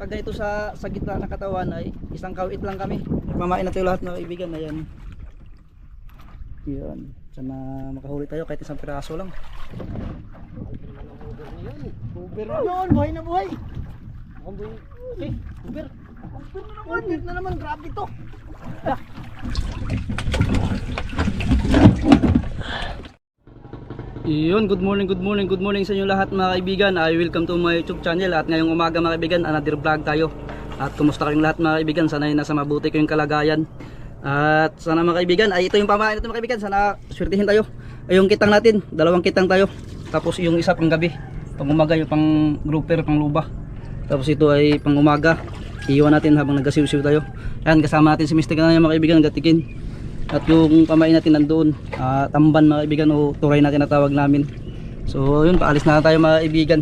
pag ganito sa, sa gitna ng katawan ay isang kawit lang kami. Mamain natin lahat ng kaibigan. Ayan. Yan. Sana makahuli tayo kahit isang piraso lang. Uber na yun, buhay na buhay. Okay, Uber. Uber na naman. Uber na naman. Grabe to. Yun, good morning, good morning, good morning sa inyo lahat mga kaibigan. I welcome to my YouTube channel at ngayong umaga mga kaibigan, another vlog tayo. At kumusta kayong lahat mga kaibigan? Sana ay nasa mabuti kayong kalagayan. At sana mga kaibigan, ay ito yung pamahain natin mga kaibigan. Sana swertihin tayo. Ay yung kitang natin, dalawang kitang tayo. Tapos yung isa pang gabi, pang umaga yung pang grouper, pang luba. Tapos ito ay pang umaga. Iiwan natin habang nagkasiw-siw tayo. Yan, kasama natin si Mr. Kanaya mga kaibigan, nagatikin. At yung pamain natin nandoon, ah, tamban mga kaibigan o turay natin na tawag namin. So yun, paalis na tayo mga kaibigan.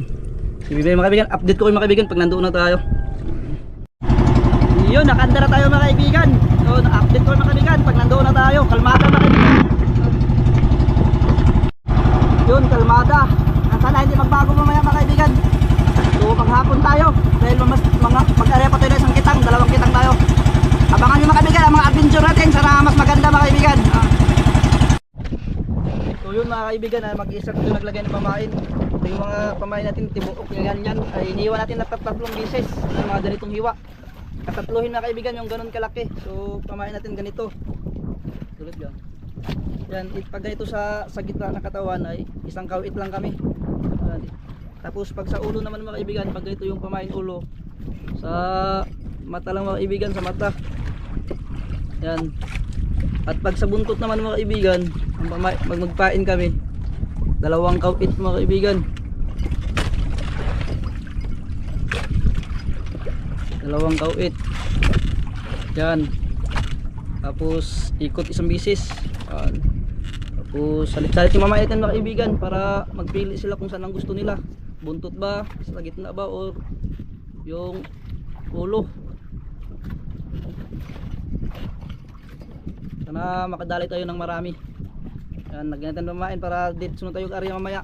Sige mga kaibigan, update ko kayo mga kaibigan pag nandoon na tayo. Yun, nakanda na tayo mga kaibigan. So, na-update ko mga kaibigan pag nandoon na tayo. Kalmada mga kaibigan. Yun, kalmada. Ang sana hindi magbago mamaya mga kaibigan. So, paghapon tayo. Dahil mag-area pa tayo ng isang kitang, dalawang kitang tayo. Abangan nyo mga kaibigan ang mga adventure natin. Sana mas maganda mga kaibigan. Ah. So yun mga kaibigan, ah, mag-isa ko naglagay ng pamain. Ito yung mga pamain natin, tibuok yan yan. Ay iniwan natin na tatlong bises sa mga ganitong hiwa. Katatluhin mga kaibigan yung ganun kalaki. So pamain natin ganito. Tulad yan. Yan, pag ganito sa, sa gitna ng katawan ay isang kawit lang kami. Di- tapos pag sa ulo naman mga kaibigan, pag ganito yung pamain ulo, sa mata lang mga kaibigan, sa mata. Yan. At pag sa buntot naman mga kaibigan, pag magpain kami, dalawang kawit mga kaibigan. Dalawang kawit. Yan. Tapos ikot isang bisis. Yan. Tapos salit-salit yung mamayan natin mga kaibigan para magpili sila kung saan ang gusto nila. Buntot ba, sa gitna ba, or yung ulo. Sana makadali tayo ng marami. Yan, lagyan natin mamain para dito sunod tayo area mamaya.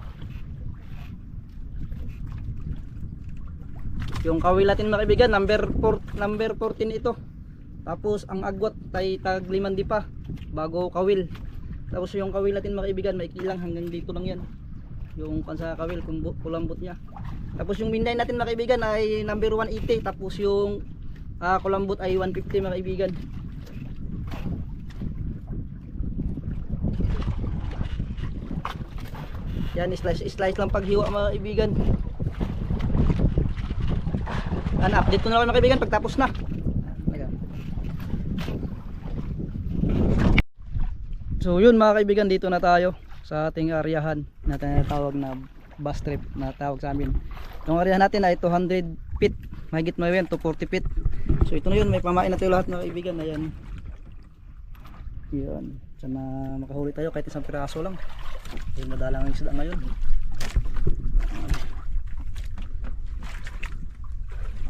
Yung kawil natin mga kaibigan, number 4, number 14 ito. Tapos ang agwat tay tag limandi pa bago kawil. Tapos yung kawil natin mga kaibigan, may kilang hanggang dito lang yan. Yung pansa kawil, kung kulambot niya. Tapos yung binday natin mga kaibigan ay number 180. Tapos yung ah, kulambot ay 150 mga kaibigan. Yan, slice, slice lang paghiwa mga kaibigan. Yan, update ko na lang mga kaibigan pagtapos na. Ayan. So yun mga kaibigan, dito na tayo sa ating aryahan na tinatawag na bus trip na tawag sa amin. Yung aryahan natin ay 200 feet, mahigit may to 40 feet. So ito na yun, may pamain na tayo lahat mga kaibigan. Ayan. Yan. Sana makahuli tayo kahit isang piraso lang. Yung madalang ang isda ngayon.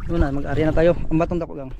Yun na, mag-arya na tayo. Ang batong dako lang.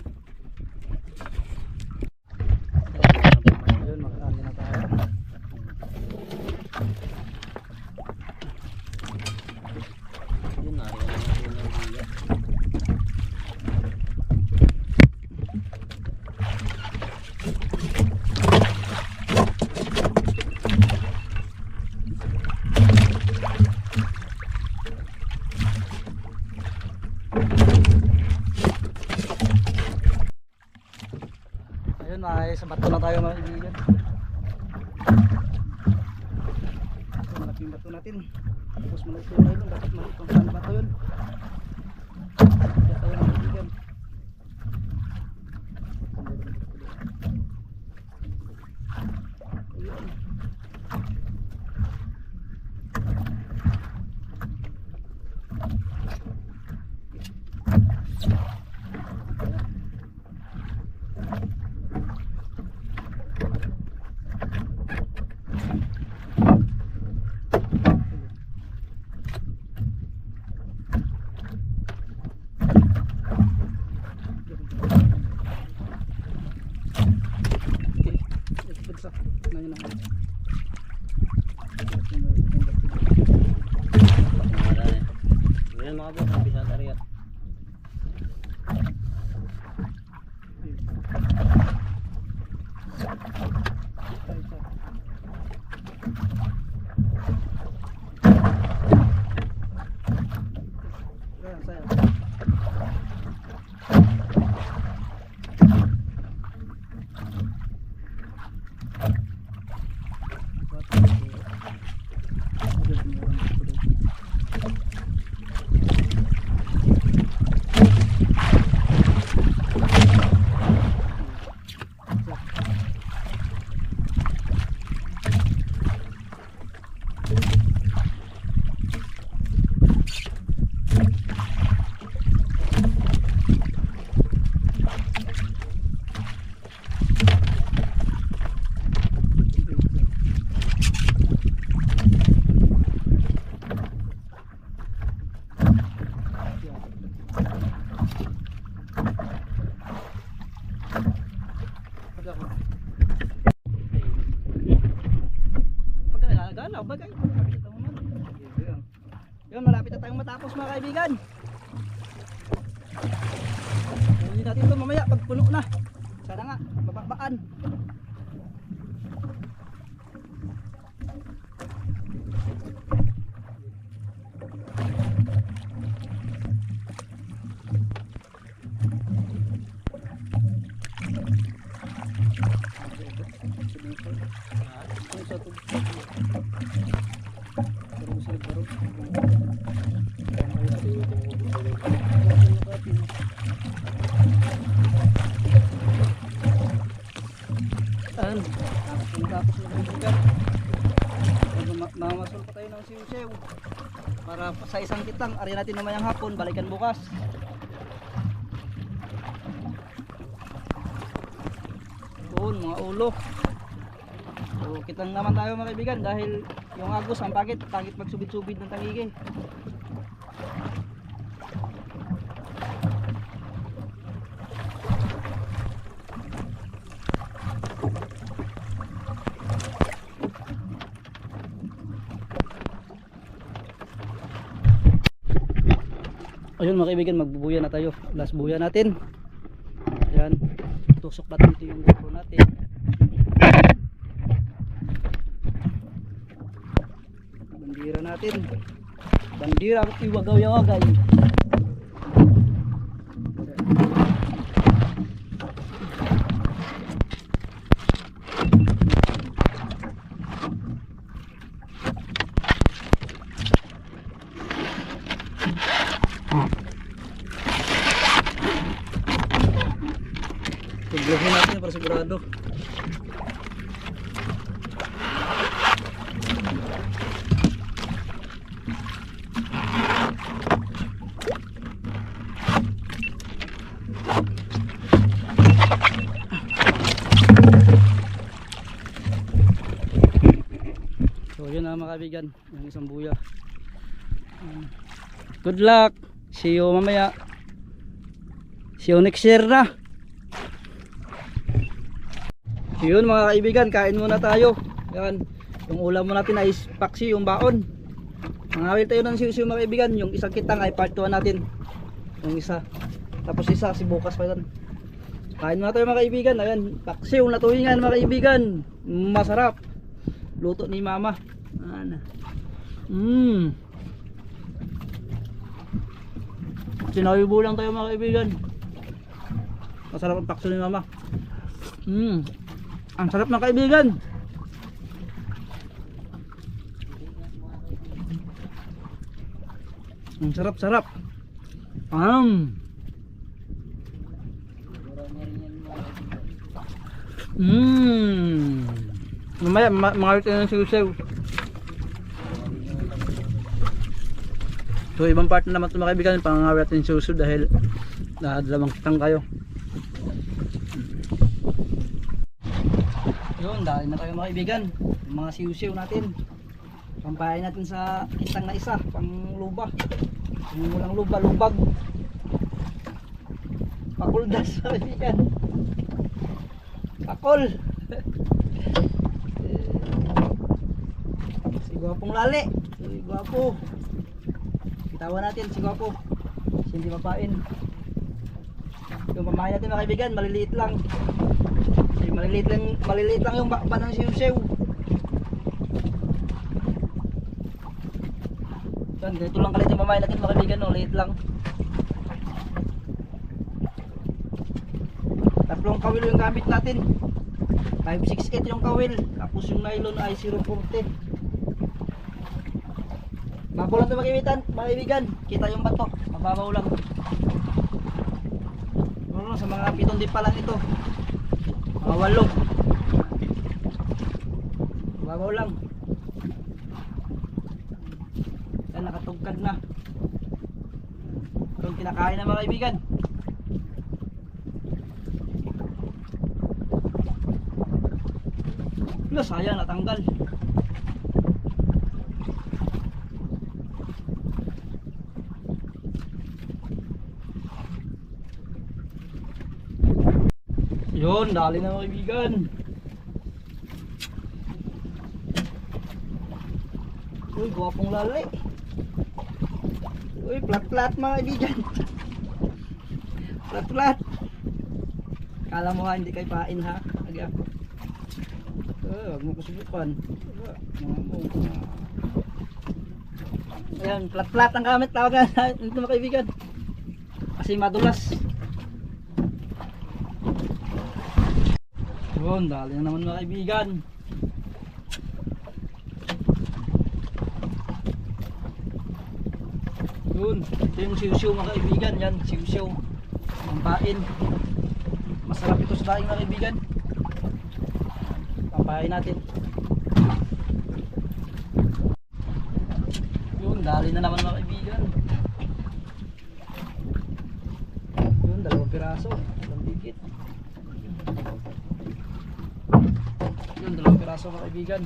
Kaibigan. Ayan. Tapos na tayo ng siw-siw. Para sa isang kitang, ari natin mamayang hapon, balikan bukas. Doon, mga ulo. So, kitang naman tayo mga kaibigan dahil yung agos ang pangit, pangit magsubid-subid ng tangigi. Ayun mga kaibigan, magbubuya na tayo. Last buya natin. Ayan. Tusok natin dito yung GoPro natin. Bandira natin. Bandira at iwagaw-yawagay. Kaibigan, yung isang buya. Mm. Good luck. See you mamaya. See you next year na. Yun mga kaibigan, kain muna tayo. Yan. Yung ulam mo natin ay paksi, yung baon. Mangawil tayo ng siyo mga kaibigan. Yung isang kitang ay part 2 natin. Yung isa. Tapos isa kasi bukas pa yan. Kain muna tayo mga kaibigan. Ayan, paksi yung natuhingan mga kaibigan. Masarap. Luto ni mama. Ano. Mmm. Sinawibo lang tayo mga kaibigan. Masarap ang pakso ni mama. Mmm. Ang sarap ng kaibigan. Ang sarap sarap. Um. Mmm. Mamaya ma mga tayo ng sigaw So ibang part na naman ito mga kaibigan Pangangawin natin suso dahil Nakadalawang kitang kayo Yun, dahil na tayo mga kaibigan. Yung mga siw-siw natin. Pampahay natin sa kitang na isa, pang luba. Yung walang luba, lubag. Pakuldas mga kaibigan. Pakol. si Gwapong Lali. Si Gwapo. Kitawan natin si Gwapo. Hindi mapain. Yung pamahay natin mga kaibigan, maliliit lang. Maliliit lang, maliliit lang yung bakba ng siw-siw. Yan, ganito lang kalit yung pamahay natin mga kaibigan, no? liit lang. Tatlong kawil yung gamit natin. 568 yung kawil, tapos yung nylon ay 040. Ito kaibigan, mga kaibigan. Kita yung bato, mababaw lang. Siguro sa mga pitong di pa lang ito. Mga walo. Babaw lang. Yan, nakatugkad na. Itong kinakain na mga kaibigan. Wala, sayang natanggal. Yun, dali na mga kaibigan. Uy, gwapong lali. Uy, plat-plat mga kaibigan. Plat-plat. Kala mo ha, hindi kay pain ha. Agya. Eh, wag mo mo. Ayan, plat-plat ang gamit tawagan natin mga kaibigan. Kasi madulas. Yun, dali na naman mga kaibigan. Yun, ito yung siw-siw mga kaibigan. Yan, siw-siw. Ang pain. Masarap ito sa daing mga kaibigan. Papain natin. Yun, dali na naman mga kaibigan. Yun, dalawang piraso. Dalawang dikit. Piraso mga kaibigan.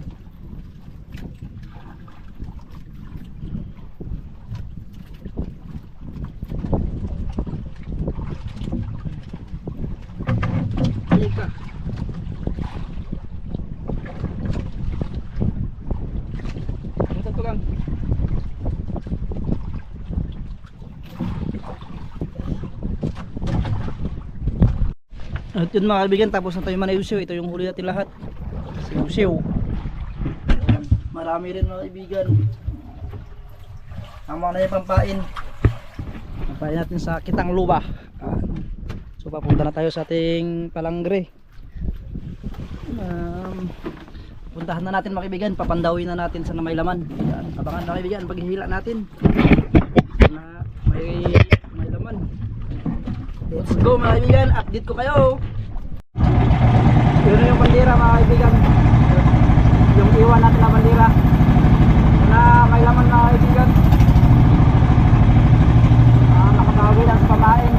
At yun mga kaibigan, tapos na tayo manayusiw. Ito yung huli natin lahat. Siw-siw. Marami rin mga kaibigan. Tama na yung pampain. Pampain natin sa kitang luba. Ayan. So papunta na tayo sa ating palangre. Um, puntahan na natin mga kaibigan, papandawin na natin sa na may laman. Abangan mga kaibigan, paghihila natin. Na may may laman. Let's go mga kaibigan, update ko kayo. Yun yung bandera mga kaibigan. Yung iwan natin na bandera. Na may laman mga kaibigan. Ah, nakatawag lang sa pamain.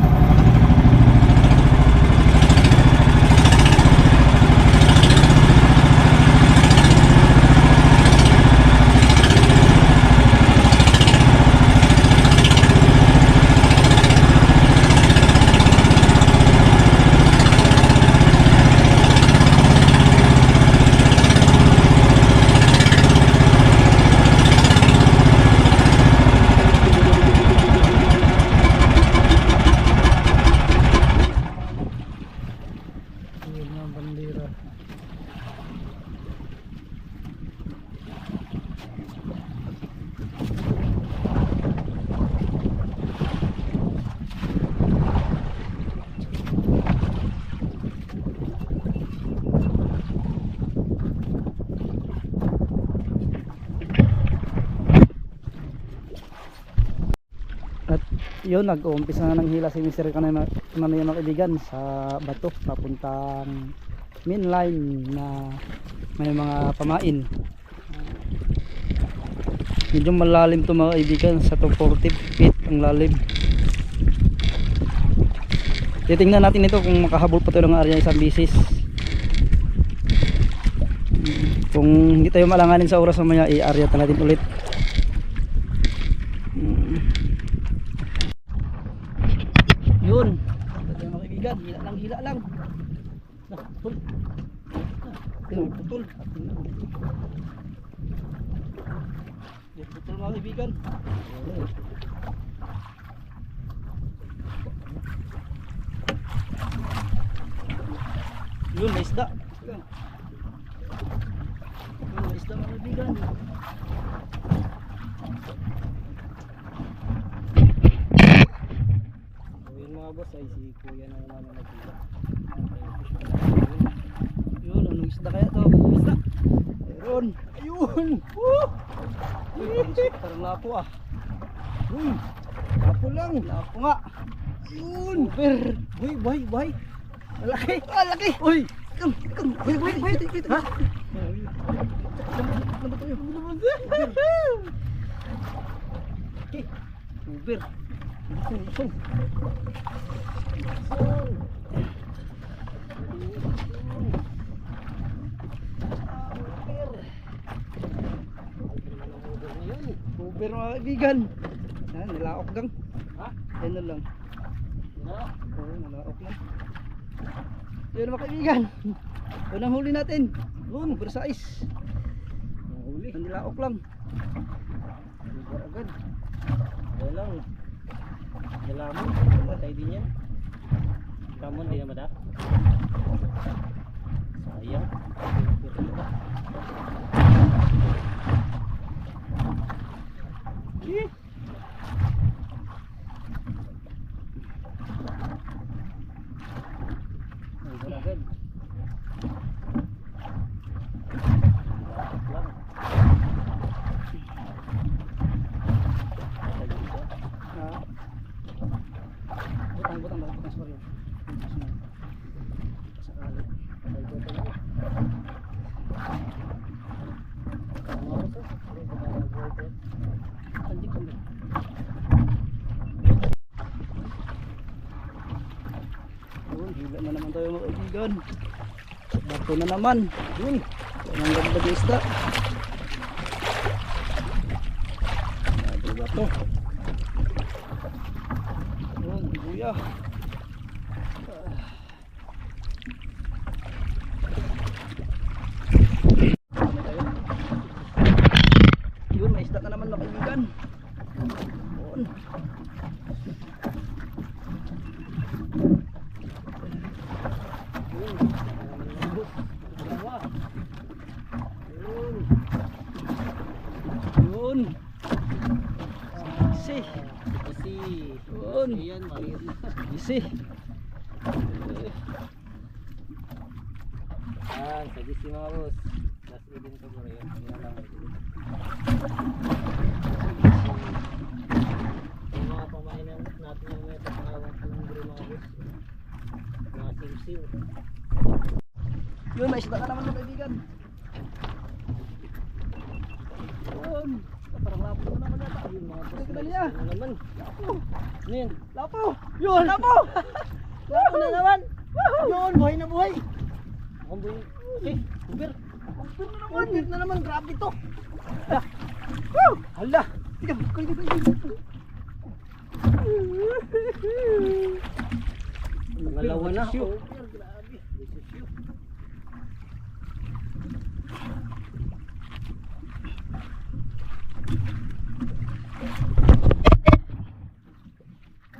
Yun ang bandera. At yun, nag-uumpisa na ng hila si Mr. Kanay mga kaibigan sa bato papuntang main line na may mga pamain. Medyo malalim to mga kaibigan sa 240 feet ang lalim. Titingnan natin ito kung makahabol pa ito ng area isang bisis. Kung hindi tayo malanganin sa oras mamaya, i-area natin ulit. Mm. Yun. Ito yung mga kaibigan. Hila lang, hila lang. Nah, putol. Yun, putol. Yun, putol mga kaibigan. Yun, may isda. Yun, may isda mga kaibigan. So yun mga boss ay si kuya na naman ang nagkita. Yun, anong isda kaya to? Isda. Ayun. Ayun. Woo! Uy, parang lapo ah. Uy, lapo lang. Lapo nga. Yun. Super. Uy, bay, bay. Malaki. Ah, laki. Uy. Come, come. Uy, uy, uy. Dito, Ha? Okay. Super. Isong, isong. Super mga kaibigan. Yan, nilaok gang. Ha? Yan na lang. Na, Oo, nilaok lang. Yun mga kaibigan. Unang huli natin. Yun, oversize. Nahuli. Nandilaok lang. Lugar agad. Wala lang. Dalamon. Patay din yan. Kamon, di na mada. Sayang. Pero ba? Eh. Lugar agad. Lapit lang. Patay dito. Ah. Butang, butang, butang, butang, sorry. Sakali. Patay dito lang. Ano oras eh? Hindi ko na nag-work eh. Sandik, sandik. Yun, hila na naman tayo mga kaibigan. Bato na naman. Yun. Ang ganda ng isda. Bato bato. Yun, buya. Yun, may isda na naman mga kaibigan. Yun. Yun. Malambot. Dalawa. Yun. Yun. Si. Kasi. Yun. Ayan, maliit na. Isi. Yan, sagis yung mga boss. Last event ko bro yun. Yan lang. Yung mga pamainan natin yung may pangawang tulong bro mga boss. Mga sim-sim. Yun, may isda na naman mga kaibigan. Yun. Parang lapo na naman yata. Ayun mga may niya. naman. Ano yan? Lapo. Yun. Lapo. Lapo na naman! Yun, buhay na buhay! Mukhang buhay. Okay, Uber. Uber na naman. Uber na naman, grabe to! Woo! Hala! Tika, kulit, kulit, kulit. Pangalawa na. Oh, Uber, grabe. This is you.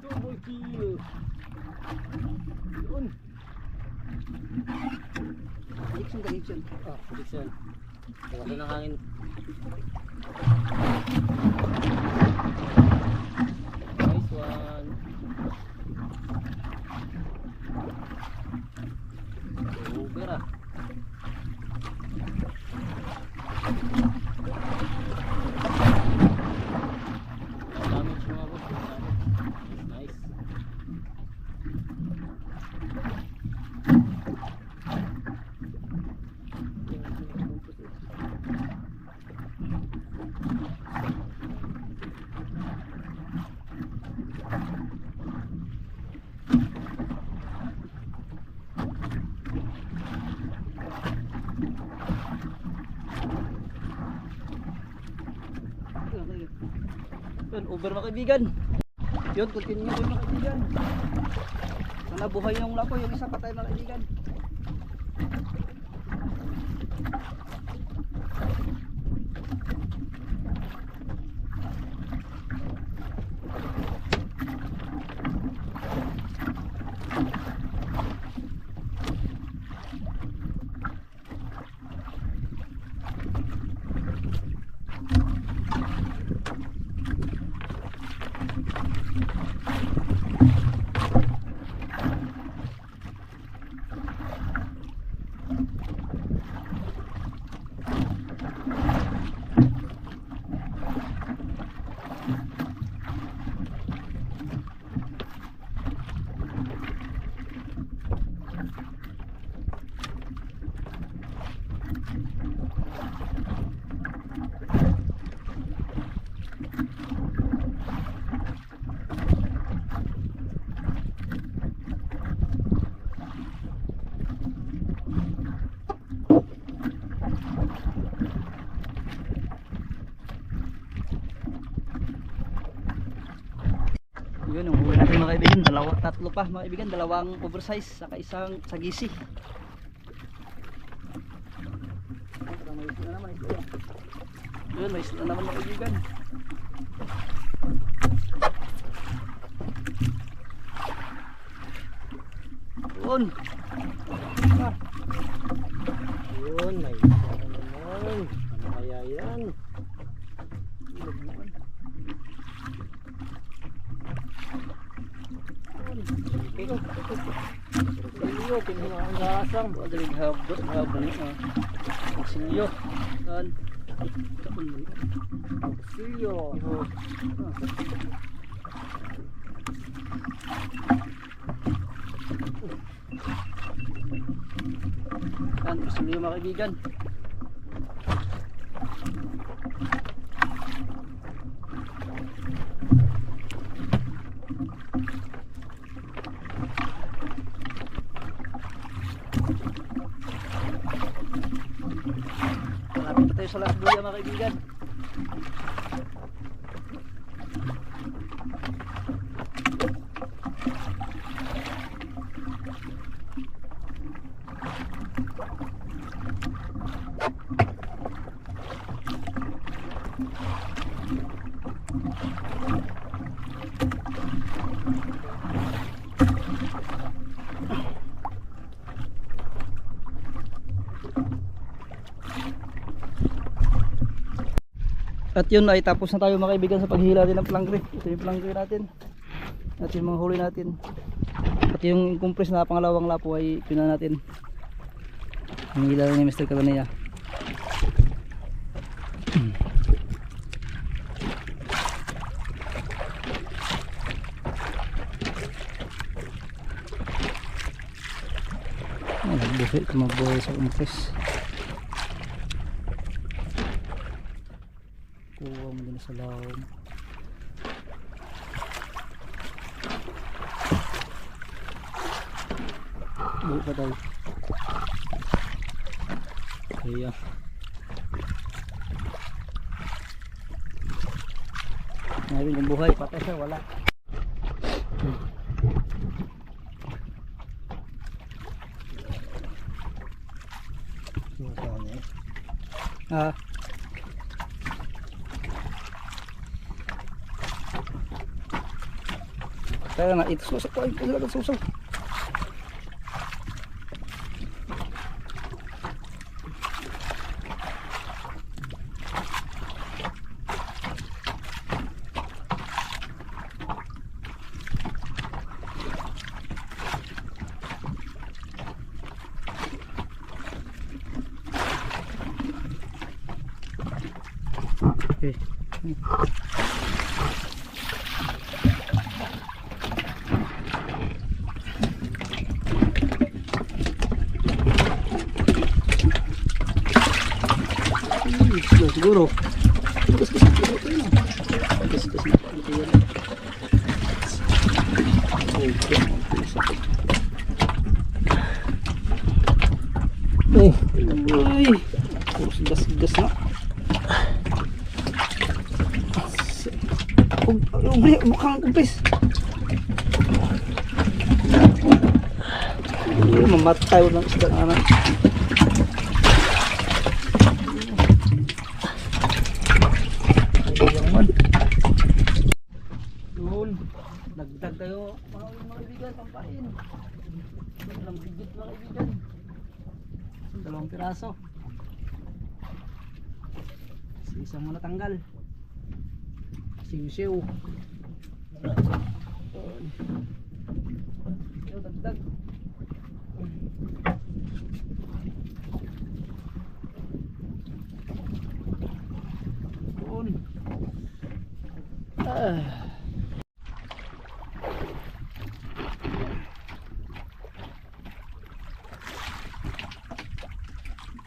Double kill! Yun. Connection, connection. Ah, prediction. Wala ng hangin. Nice one. Super ah. Damage mga boss. damage. Nice. Uber mga kaibigan. Yun, continue yun mga kaibigan. Sana buhay yung lapo, yung isa patay mga kaibigan, tatlo pa mga kaibigan, dalawang oversize saka isang sagisi. Isla isla. Yun, may isla naman mga kaibigan. Ah, Yun, may isa na naman. Ano kaya yan? ilog naman. Iyo, kinuha ang gasang. Magaling habot, habang ah. Silyo. Yan. Kapon mo. Iyo. Yan, silyo mga kaibigan. Malapit na tayo sa Buya mga kaibigan. At yun ay tapos na tayo mga kaibigan sa paghila din ng plangkre. Ito yung plangkre natin. At yung mga huli natin. At yung compress na pangalawang lapo ay pina natin. Ang hila ni Mr. Kalania. Ay, nagbuhay, tumabuhay sa compress. kuha mo din sa laom buo pa tayo kaya ngayon kung buhay patay siya wala ah Kaya na ito susaw ay talaga susaw. Okay. Isla siguro. Gas gas gas gas gas gas Okay. Uy. Puros gas gas na. Ubri, mukhang kumpis. Mamatay ng isda na anak. Yaman. Yun. Dagdag tayo mga mga kaibigan pampain. Walang bigit mga kaibigan. Dalawang piraso. Sa isang mo natanggal. Siw-siw. Dagdag. Yun. Ah.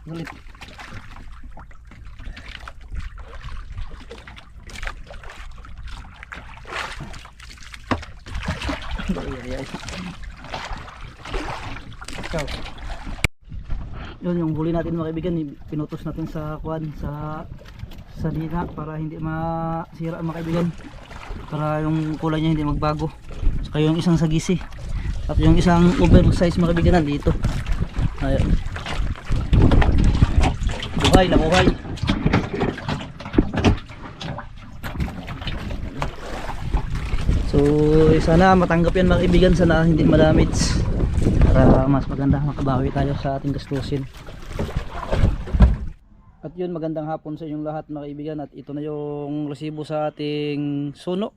Ulit. Ay, ay, ay. Ikaw. Yun yung huli natin mga kaibigan, pinutos natin sa kuan sa sa dina para hindi masira mga kaibigan. Para yung kulay niya hindi magbago. Saka yung isang sagisi. At yung isang oversize mga kaibigan nandito. Ayan. Buhay na buhay. So sana matanggap yan mga kaibigan sana hindi madamage para mas maganda makabawi tayo sa ating gastusin. At yun magandang hapon sa inyong lahat mga kaibigan at ito na yung resibo sa ating suno.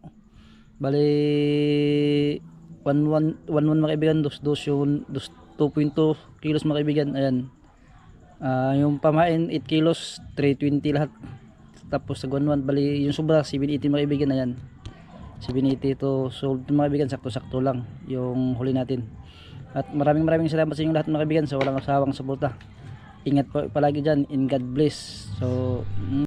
Bali 11 11 mga kaibigan, dos dos dos 2.2 kilos mga kaibigan. Ayan. Ah, yung pamain 8 kilos, 320 lahat. Tapos sa 11 bali yung sobra 780 mga kaibigan ayan. 780 ito sold mga kaibigan sakto-sakto lang yung huli natin. At maraming maraming salamat sa inyong lahat mga kaibigan sa walang asawang suporta. Ingat po palagi dyan. In God bless. So, mm,